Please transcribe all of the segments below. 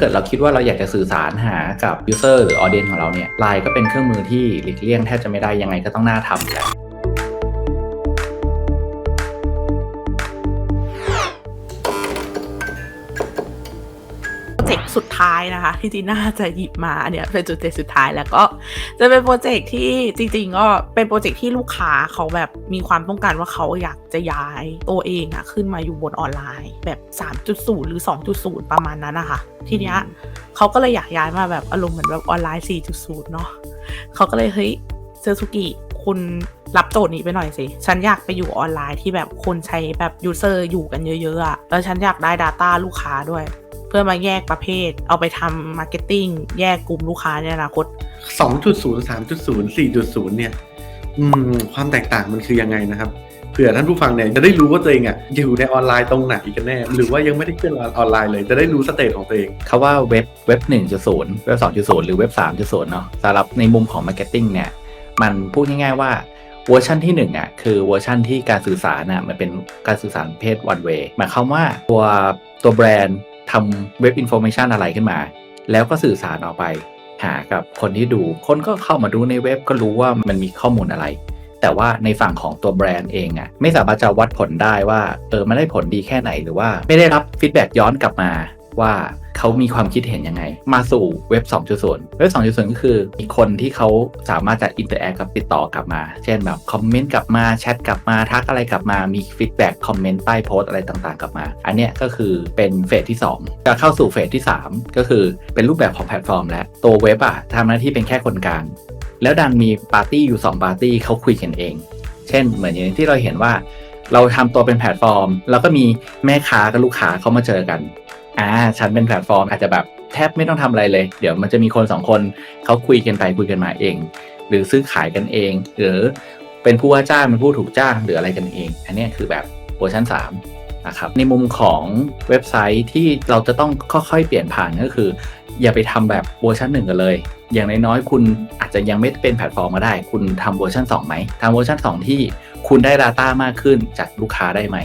เกิดเราคิดว่าเราอยากจะสื่อสารหากับยูเซอร์หรือออเดียนของเราเนี่ยไลน์ก็เป็นเครื่องมือที่หลีกเลี่ยงแทบจะไม่ได้ยังไงก็ต้องน่าทำอยู่แล้ว สุดท้ายนะคะ ที่จีน่าจะหยิบมาเนี่ยเป็นโปรเจกต์สุดท้ายแล้วก็ จะเป็นโปรเจกต์ที่จริงๆก็เป็นโปรเจกต์ที่ลูกค้าเขาแบบมีความต้องการว่าเขาอยากจะย้ายตัวเองอะขึ้นมาอยู่บนออนไลน์ แบบ 3.0 หรือ 2.0 ประมาณนั้นนะคะทีเนี้ยเขาก็เลยอยากย้ายมาแบบอารมณ์เหมือนแบบออนไลน์ 4.0 เนาะเขาก็เลยเฮ้ยเซอร์ซูกิคุณรับโจทย์นี้ไปหน่อยสิ ฉันอยากไปอยู่ออนไลน์ที่แบบคนใช้แบบยูเซอร์อยู่กันเยอะๆอะแล้วฉันอยากได้ Data ลูกค้าด้วย เพื่อมาแยกประเภท เอาไปทำมาร์เก็ตติ้งแยกกลุ่มลูกค้าในอนาคต 2.0 3.0 4.0 เนี่ยอืมความแตกต่างมันคือยังไงนะครับเผื่อท่านผู้ฟังเนี่ยจะได้รู้ว่าตัวเองอะอยู่ในออนไลน์ตรงไหนกันแน่ หรือว่ายังไม่ได้ขึ้นออนไลน์เลย จะได้รู้สเตจของตัวเองคาว่าเว็บเว็บ1.0เว็บ2.0หรือเว็บ3.0เนาะสำหรับในมุมของ Marketing เนี่ย มันพูดง่ายๆว่าเวอร์ชันที่1อะคือเวอร์ชันที่การสื่อสารน่ะมันเป็นการสื่อสารประเพศ one way หมายความว่าตัวตัวแบรนด์ ทำเว็บอินโฟเมชันอะไรขึ้นมา แล้วก็สื่อสารออกไป หากับคนที่ดู คนก็เข้ามาดูในเว็บก็รู้ว่ามันมีข้อมูลอะไร แต่ว่าในฝั่งของตัวแบรนด์เองอะไม่สามารถจะวัดผลได้ว่าเออมันได้ผลดีแค่ไหนหรือว่าไม่ได้รับฟีดแบ็กย้อนกลับมา ว่าเขามีความคิดเห็นยังไง มาสู่เว็บ 2.0 เว็บ 2.0 ก็คือมีคนที่เขาสามารถจะอินเตอร์แอคกับติดต่อกลับมา เช่นแบบคอมเมนต์กลับมาแชทกลับมาทักอะไรกลับมามีฟีดแบ็กคอมเมนต์ใต้โพสอะไรต่างๆ กลับมา อันเนี้ยก็คือเป็นเฟสที่ 2 จะเข้าสู่เฟสที่ 3 ก็คือเป็นรูปแบบของแพลตฟอร์ม และตัวเว็บอะทำหน้าที่เป็นแค่คนกลางแล้วดันมีปาร์ตี้อยู่2ปาร์ตี้เขาคุยกันเอง เช่น เหมือนอย่างที่เราเห็นว่าเราทำตัวเป็นแพลตฟอร์ม แล้วก็มีแม่ค้ากับลูกค้าเขามาเจอกัน อ่าฉันเป็นแพลตฟอร์มอาจจะแบบแทบไม่ต้องทำอะไรเลย เดี๋ยวมันจะมีคนสองคนเขาคุยกันไปคุยกันมาเอง หรือซื้อขายกันเอง หรือเป็นผู้ว่าจ้างเป็นผู้ถูกจ้างหรืออะไรกันเอง อันนี้คือแบบเวอร์ชัน3นะครับในมุมของเว็บไซต์ที่เราจะต้องค่อยๆ เปลี่ยนผ่านก็คือ อย่าไปทำแบบเวอร์ชันหนึ่งกันเลย อย่างน้อยๆคุณอาจจะยังไม่เป็นแพลตฟอร์มมาได้ คุณทำเวอร์ชัน2ไหมทำเวอร์ชัน2 ที่คุณได้ Data มากขึ้นจากลูกค้าได้ไหม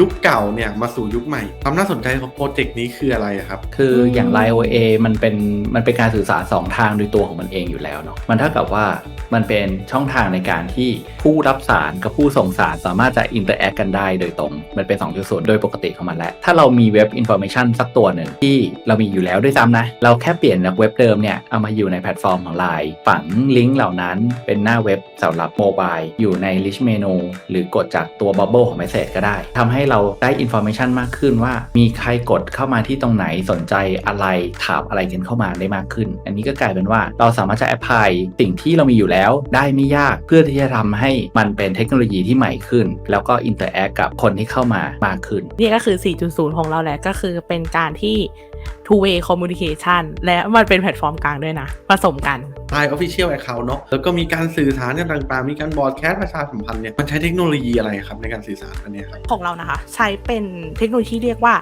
ยุคเก่าเนี่ยมาสู่ยุคใหม่ ความน่าสนใจของโปรเจกต์นี้คืออะไรครับ คืออย่าง Line OA มันเป็นมันเป็นการสื่อสาร2ทางโดยตัวของมันเองอยู่แล้วเนาะมันเท่ากับว่ามันเป็นช่องทางในการที่ผู้รับสารกับผู้ส่งสารสามารถจะอินเตอร์แอคกันได้โดยตรง มันเป็น 2.0 โดยปกติของมันแล้ว ถ้าเรามีเว็บอินโฟ a t i o n สักตัวหนึ่งที่เรามีอยู่แล้วด้วยซ้ำนะ เราแค่เปลี่ยนจากเว็บเดิมเนี่ยเอามาอยู่ในแพลตฟอร์มของ Line ฝังลิงก์เหล่านั้นเป็นหน้าเว็บสำหรับโมบายอยู่ใน list menu หรือกดจากตัว bubble ของ message ก็ได้ทำให้เราได้อินโฟมชันมากขึ้นว่า มีใครกดเข้ามาที่ตรงไหนสนใจอะไรถามอะไรกันเข้ามาได้มากขึ้น อันนี้ก็กลายเป็นว่าเราสามารถจะแอพพลายสิ่งที่เรามีอยู่แล้วได้ไม่ยากเพื่อที่จะทำให้มันเป็นเทคโนโลยีที่ใหม่ขึ้น แล้วก็อินเตอร์แอคกับคนที่เข้ามามากขึ้น นี่ก็คือ 4.0 ของเราแหละก็คือเป็นการที่ two way communication และมันเป็นแพลตฟอร์มกลางด้วยนะ ผสมกัน Line Official Account เนอะแล้วก็มีการสื่อสารกันต่างๆ มีการบอร์ดแคสต์ประชาสัมพันธ์เนี่ย มันใช้เทคโนโลยีอะไรครับในการสื่อสารอันเนี้ยครับ ของเรานะคะ ใช้เป็นเทคโนโลยีที่เรียกว่า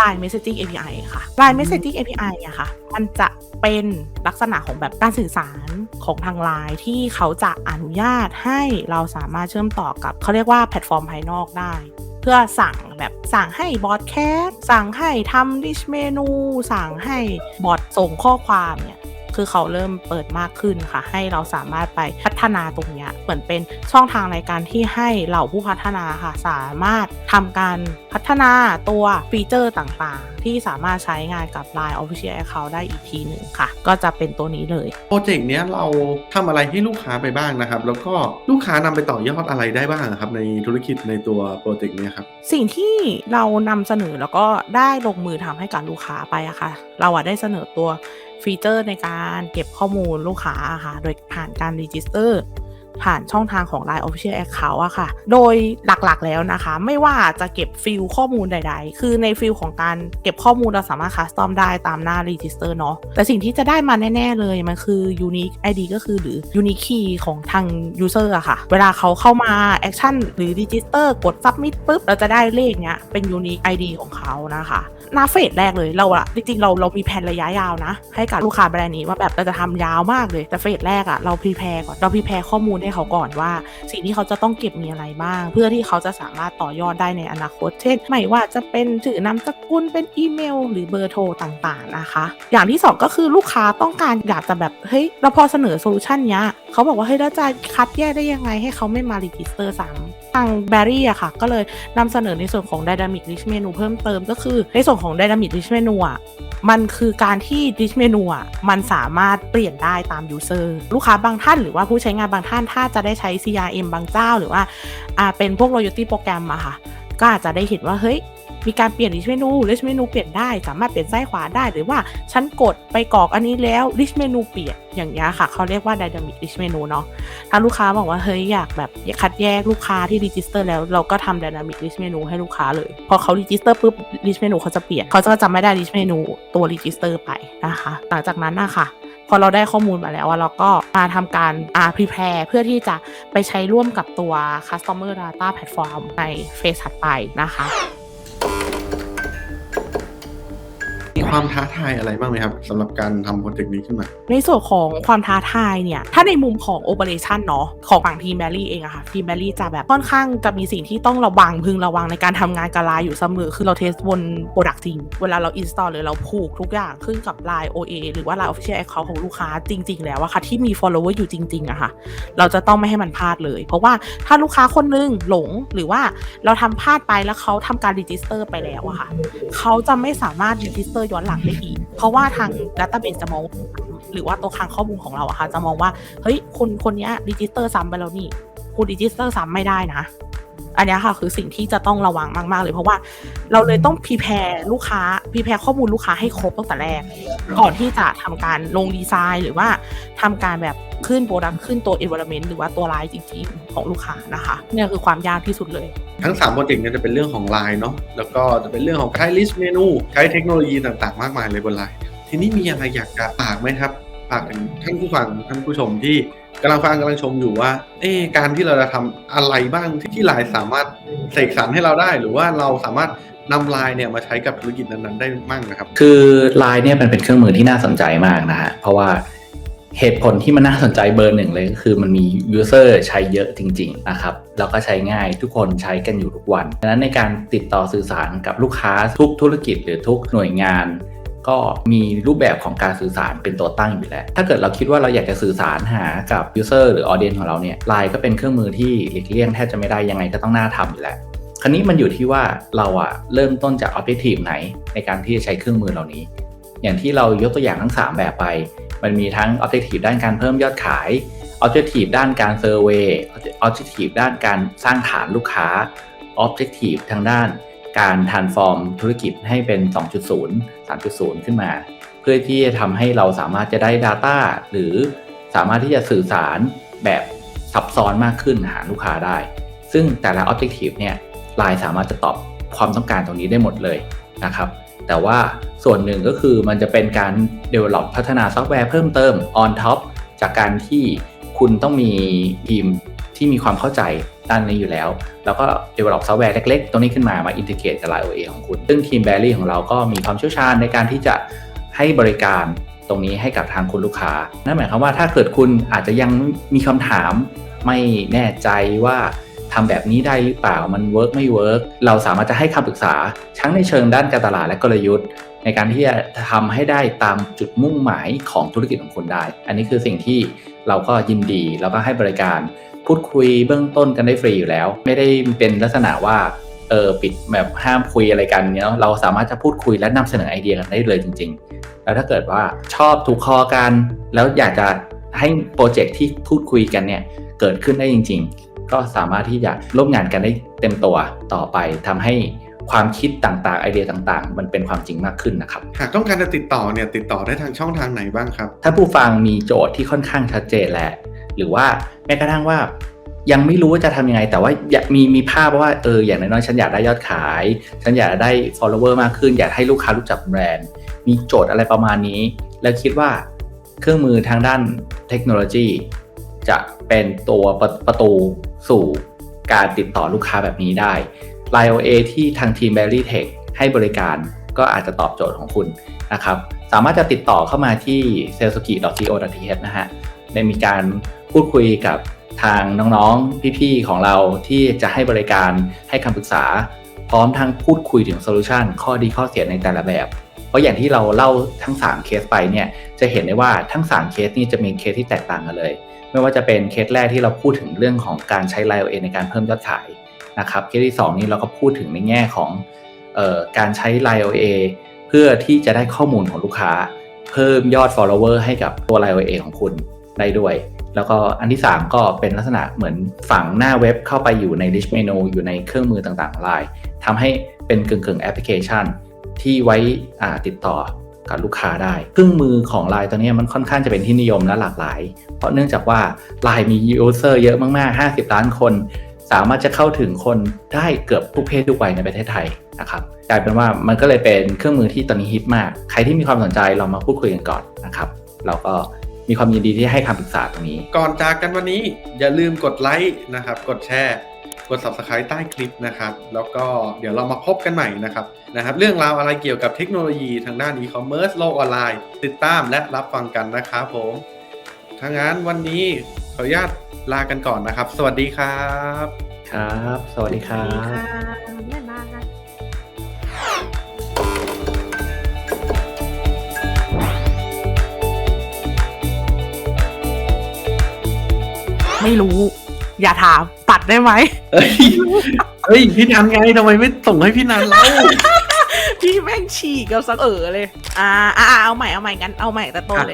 Line Messaging API ค่ะ Line Messaging API อะค่ะ มันจะเป็นลักษณะของแบบการสื่อสารของทาง Line ที่เขาจะอนุญาตให้เราสามารถเชื่อมต่อกับเขาเรียกว่าแพลตฟอร์มภายนอกได้ เพื่อสั่งแบบสั่งให้บอทแคสสั่งให้ทำดิชเมนู สั่งให้บอทส่งข้อความเนี่ย คือเขาเริ่มเปิดมากขึ้นค่ะ ให้เราสามารถไปพัฒนาตรงเนี้ยเหมือนเป็นช่องทางในการที่ให้เหล่าผู้พัฒนาค่ะ สามารถทำการพัฒนาตัวฟีเจอร์ต่างๆ ที่สามารถใช้งานกับ Line Official Account ได้อีกทีหนึ่งค่ะ ก็จะเป็นตัวนี้เลยโปรเจกต์เนี้ยเราทำอะไรให้ลูกค้าไปบ้างนะครับ แล้วก็ลูกค้านำไปต่อยอดอะไรได้บ้างครับในธุรกิจในตัวโปรเจกต์เนี้ยครับสิ่งที่เรานำเสนอแล้วก็ได้ลงมือทำให้กับลูกค้าไปอะค่ะ เราอะได้เสนอตัว ฟีเจอร์ในการเก็บข้อมูลลูกค้าค่ะ โดยผ่านการรีจิสเตอร์ ผ่านช่องทางของ Line Official Account อะค่ะ โดยหลักๆแล้วนะคะ ไม่ว่าจะเก็บฟิลข้อมูลใด ๆ คือในฟิลของการเก็บข้อมูลเราสามารถคัสตอมได้ตามหน้า Register เนาะ แต่สิ่งที่จะได้มาแน่ ๆ เลย มันคือ Unique ID ก็คือหรือ Unique Key ของทาง User อะค่ะ เวลาเขาเข้ามา Action หรือ Register กด Submit ปุ๊บ เราจะได้เลขเนี้ยเป็น Unique ID ของเขานะคะหน้าเฟสแรกเลยเราอะจริงๆเราเรามีแผนระยะยาวนะ ให้กับลูกค้าแบรนด์นี้ว่าแบบเราจะทำยาวมากเลยแต่เฟสแรกอะเราพรีแพร์ก่อนเราพรีแพร์ข้อมูลให้เขาก่อนว่า สิ่งที่เขาจะต้องเก็บมีอะไรบ้าง เพื่อที่เขาจะสามารถต่อยอดได้ในอนาคต เช่น ไม่ว่าจะเป็นชื่อนามสกุลเป็นอีเมล หรือเบอร์โทรต่างๆนะคะ อย่างที่สองก็คือลูกค้าต้องการอยากจะแบบเฮ้ยเราพอเสนอโซลูชันเนี้ยเขาบอกว่าเฮ้ยแล้วจะคัดแยกได้ยังไงให้เขาไม่มารีจิสเตอร์ซ้ำทางแบรี่อะค่ะ ก็เลยนำเสนอในส่วนของ Dynamic Rich Menu เพิ่มเติมก็คือในส่วนของ Dynamic Rich Menu อะ มันคือการที่ดิชเมนูอะมันสามารถเปลี่ยนได้ตามยูเซอร์ลูกค้าบางท่านหรือว่าผู้ใช้งานบางท่านถ้าจะได้ใช้ CRM บางเจ้าหรือว่าอ่าเป็นพวก loyalty โปรแกรมอะค่ะ ก็อาจจะได้เห็นว่าเฮ้ย มีการเปลี่ยน rich menu rich menu เปลี่ยนได้ สามารถเปลี่ยนซ้ายขวาได้ หรือว่าฉันกดไปกรอกอันนี้แล้ว rich menu เปลี่ยนอย่างเงี้ยค่ะ เขาเรียกว่า dynamic rich menu เนาะถ้าลูกค้าบอกว่าเฮ้ยอยากแบบคัดแยกลูกค้าที่ register แล้วเราก็ทำ dynamic rich menu ให้ลูกค้าเลย พอเขา register ปุ๊บ rich menu เขาจะเปลี่ยนเขาจะจำไม่ได้ rich menu ตัว register ไปนะคะ หลังจากนั้นนะคะพอเราได้ข้อมูลมาแล้วว่าเราก็มาทำการอ่า prepare เพื่อที่จะไปใช้ร่วมกับตัว customer data platform ในเฟสถัดไปนะคะ ความท้าทายอะไรบ้างไหมครับสำหรับการทำโปรเจกต์นี้ขึ้นมา ในส่วนของความท้าทายเนี่ย ถ้าในมุมของโอเปอเรชันเนาะของฝั่งทีมแบลลี่เองอะค่ะทีมแบลลี่จะแบบค่อนข้างจะมีสิ่งที่ต้องระวังพึงระวังในการทำงานกับไลน์อยู่เสมอ คือเราเทสบนโปรดักต์จริง เวลาเราอินสตอลหรือเราผูกทุกอย่างขึ้นกับ Line OA หรือว่า Line Official Account ของลูกค้าจริง ๆ แล้วอะค่ะที่มี follower อยู่จริงๆอะค่ะ เราจะต้องไม่ให้มันพลาดเลย เพราะว่าถ้าลูกค้าคนนึงหลงหรือว่าเราทำพลาดไปแล้วเขาทำการรีจิสเตอร์ไปแล้วอะค่ะเขาจะไม่สามารถรีจิสเตอร์ย้อนหลังได้อีก เพราะว่าทางดัตต้าเบสจะมองหรือว่าตัวคลังข้อมูลของเราอะค่ะจะมองว่าเฮ้ยคนคนนี้รีจิสเตอร์ซ้ำไปแล้วนี่คุณรีจิสเตอร์ซ้ำไม่ได้นะ อันนี้ค่ะคือสิ่งที่จะต้องระวังมากๆเลยเพราะว่าเราเลยต้องพ r แพรลูกค้าพ r แพรข้อมูลลูกค้าให้ครบตั้งแต่แรก ก่อนที่จะทำการลงดีไซน์หรือว่าทำการแบบขึ้นโปรดักขึ้นตัว environment หรือว่าตัวไลน์จริงๆของลูกค้านะคะเนี่ยคือความยากที่สุดเลย ทั้ง3โปรเจกต์เนี่ยจะเป็นเรื่องของ Line เนาะแล้วก็จะเป็นเรื่องของใช้ list menu ใช้เทคโนโลยีต่างๆ มากมายเลยบน Line ทีนี้มีอะไรอยากจะฝากไหมครับฝากถึงท่านผู้ฟังท่านผู้ชมที่ กำลังฟังกำลังชมอยู่ว่า เอ๊ะการที่เราจะทำอะไรบ้างที่ที่ Line สามารถเสกสรรให้เราได้ หรือว่าเราสามารถนำ Line เนี่ยมาใช้กับธุรกิจนั้นๆได้มั่งนะครับ คือ Line เนี่ยมันเป็นเครื่องมือที่น่าสนใจมากนะฮะเพราะว่าเหตุผลที่มันน่าสนใจเบอร์หนึ่งเลยก็คือมันมียูเซอร์ใช้เยอะจริงๆนะครับแล้วก็ใช้ง่ายทุกคนใช้กันอยู่ทุกวันดังนั้นในการติดต่อสื่อสารกับลูกค้าทุกธุรกิจหรือทุกหน่วยงาน ก็มีรูปแบบของการสื่อสารเป็นตัวตั้งอยู่แล้ว ถ้าเกิดเราคิดว่าเราอยากจะสื่อสารหากับยูเซอร์หรือออเดียนของเราเนี่ยไลน์ก็เป็นเครื่องมือที่หลีกเลี่ยงแทบจะไม่ได้ยังไงก็ต้องน่าทำอยู่แล้วคราวนี้มันอยู่ที่ว่าเราอะเริ่มต้นจาก Objective ไหนในการที่จะใช้เครื่องมือเหล่านี้ อย่างที่เรายกตัวอย่างทั้ง 3 แบบไป มันมีทั้ง Objective ด้านการเพิ่มยอดขาย Objective ด้านการ Survey Objective ด้านการสร้างฐานลูกค้า Objective ทางด้าน การ transform ธุรกิจให้เป็น 2.0 3.0 ขึ้นมา เพื่อที่จะทำให้เราสามารถจะได้ Data หรือสามารถที่จะสื่อสารแบบซับซ้อนมากขึ้นหาลูกค้าได้ ซึ่งแต่ละ Objective เนี่ย Line สามารถจะตอบความต้องการตรงนี้ได้หมดเลยนะครับ แต่ว่าส่วนหนึ่งก็คือมันจะเป็นการ develop พัฒนาซอฟต์แวร์เพิ่มเติม on top จากการที่คุณต้องมีทีม ที่มีความเข้าใจด้านนี้อยู่แล้ว แล้วก็ develop ซอฟต์แวร์เล็ก ๆ ตรงนี้ขึ้นมามา integrate กับ Line OA ของคุณ ซึ่งทีม b a r r y ของเราก็มีความเชี่ยวชาญในการที่จะให้บริการตรงนี้ให้กับทางคุณลูกค้า นั่นหมายความว่าถ้าเกิดคุณอาจจะยังมีคำถามไม่แน่ใจว่าทำแบบนี้ได้หรือเปล่า มันเวิร์กไม่เวิร์กเราสามารถจะให้คำปรึกษาทั้งในเชิงด้านการตลาดและกลยุทธ์ ในการที่จะทำให้ได้ตามจุดมุ่งหมายของธุรกิจของคุณได้ อันนี้คือสิ่งที่เราก็ยินดีแล้วก็ให้บริการ พูดคุยเบื้องต้นกันได้ฟรีอยู่แล้ว ไม่ได้เป็นลักษณะว่าเออปิดแบบห้ามคุยอะไรกันเนาะเราสามารถจะพูดคุยและนำเสนอไอเดียกันได้เลยจริง ๆ แล้วถ้าเกิดว่าชอบถูกคอกัน แล้วอยากจะให้โปรเจกต์ที่พูดคุยกันเนี่ยเกิดขึ้นได้จริง ๆ ก็สามารถที่จะร่วมงานกันได้เต็มตัวต่อไปทำให้ ความคิดต่างๆ ไอเดียต่างๆ มันเป็นความจริงมากขึ้นนะครับ หากต้องการจะติดต่อเนี่ยติดต่อได้ทางช่องทางไหนบ้างครับ ถ้าผู้ฟังมีโจทย์ที่ค่อนข้างชัดเจนแล้วหรือว่าแม้กระทั่งว่ายังไม่รู้ว่าจะทำยังไง แต่ว่าอยากมีมีภาพว่าเอออย่างน้อยๆฉันอยากได้ยอดขาย ฉันอยากได้ follower มากขึ้น อยากให้ลูกค้ารู้จักแบรนด์ มีโจทย์อะไรประมาณนี้ แล้วคิดว่าเครื่องมือทางด้านเทคโนโลยี จะเป็นตัวประประตูสู่การติดต่อลูกค้าแบบนี้ได้ l i o a ที่ทางทีม b e r r y Tech ให้บริการก็อาจจะตอบโจทย์ของคุณนะครับ สามารถจะติดต่อเข้ามาที่ s a l e s k i c o t h นะฮะได้มีการพูดคุยกับทางน้องๆ พี่ๆ ของเราที่จะให้บริการให้คำปรึกษา พร้อมทั้งพูดคุยถึงโซลูชันข้อดีข้อเสียในแต่ละแบบ เพราะอย่างที่เราเล่าทั้ง 3 เคสไปเนี่ยจะเห็นได้ว่าทั้ง 3 เคสนี้จะมีเคสที่แตกต่างกันเลย ไม่ว่าจะเป็นเคสแรกที่เราพูดถึงเรื่องของการใช้ Line OA ในการเพิ่มยอดขาย นะครับเคสที่2นี้เราก็พูดถึงในแง่ของออการใช้ Line OA เพื่อที่จะได้ข้อมูลของลูกค้า เพิ่มยอด follower ให้กับตัว Line OA ของคุณได้ด้วย แล้วก็อันที่ 3 ก็เป็นลักษณะเหมือนฝังหน้าเว็บเข้าไปอยู่ใน rich menu อยู่ในเครื่องมือต่างๆของ Line ทำให้เป็นกึ่งๆแอปพลิเคชัน ที่ไว้ติดต่อกับลูกค้าได้ เครื่องมือของ Line ตัวนี้มันค่อนข้างจะเป็นที่นิยมและหลากหลาย เพราะเนื่องจากว่า Line มี user เยอะมากๆ 50 ล้านคน สามารถจะเข้าถึงคนได้เกือบทุกเพศทุกวัยในประเทศไทยนะครับกลายเป็นว่ามันก็เลยเป็นเครื่องมือที่ตอนนี้ฮิตมาก ใครที่มีความสนใจเรามาพูดคุยกันก่อนนะครับ เราก็มีความยินดีที่ให้คำปรึกษาตรงนี้ ก่อนจากกันวันนี้อย่าลืมกดไลค์นะครับ กดแชร์ กด subscribe ใต้คลิปนะครับ แล้วก็เดี๋ยวเรามาพบกันใหม่นะครับนะครับ เรื่องราวอะไรเกี่ยวกับเทคโนโลยีทางด้าน e-commerce โลกออนไลน์ ติดตามและรับฟังกันนะครับผมถ้างั้นวันนี้ ขออนุญาตลากันก่อนนะครับ สวัสดีครับ ครับ สวัสดีครัดีบค่ะบ๊ายบายไม่รู้ อย่าถามตัดได้ไหม เฮ้ย เฮ้ย พี่นันไงทำไมไม่ส่งให้พี่นันเล่าพี่แม่งฉีกกับสักเออเลย อ่าอ่าเอาใหม่เอาใหม่กันเอาใหม่แต่ต้นเลย